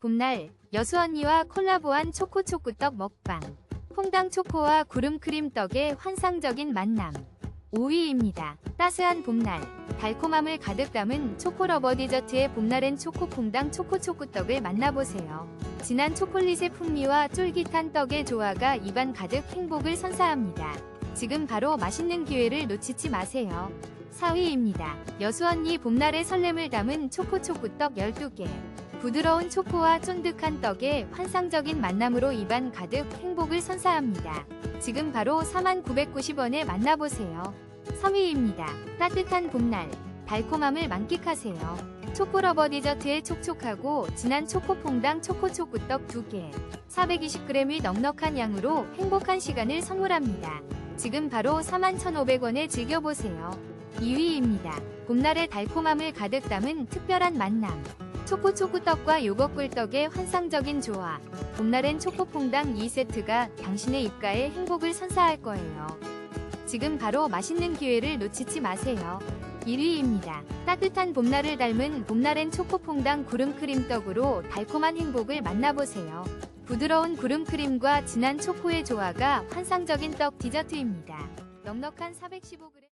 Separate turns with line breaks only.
봄날 여수 언니와 콜라보한 초코초코떡 먹방. 퐁당 초코와 구름크림 떡의 환상적인 만남. 5위입니다. 따스한 봄날. 달콤함을 가득 담은 초코러버 디저트의 봄날엔 초코퐁당 초코초코떡을 만나보세요. 진한 초콜릿의 풍미와 쫄깃한 떡의 조화가 입안 가득 행복을 선사합니다. 지금 바로 맛있는 기회를 놓치지 마세요. 4위입니다. 여수 언니 봄날의 설렘을 담은 초코초코떡 12개. 부드러운 초코와 쫀득한 떡의 환상적인 만남으로 입안 가득 행복을 선사합니다. 지금 바로 4990원에 만나보세요. 3위입니다. 따뜻한 봄날, 달콤함을 만끽하세요. 초코러버 디저트의 촉촉하고 진한 초코퐁당 초코초코떡 2개, 420g의 넉넉한 양으로 행복한 시간을 선물합니다. 지금 바로 41,500원에 즐겨보세요. 2위입니다. 봄날의 달콤함을 가득 담은 특별한 만남. 초코초코떡과 요거 꿀떡의 환상적인 조화. 봄날엔 초코퐁당 2세트가 당신의 입가에 행복을 선사할 거예요. 지금 바로 맛있는 기회를 놓치지 마세요. 1위입니다. 따뜻한 봄날을 닮은 봄날엔 초코퐁당 구름크림 떡으로 달콤한 행복을 만나보세요. 부드러운 구름크림과 진한 초코의 조화가 환상적인 떡 디저트입니다. 넉넉한 415g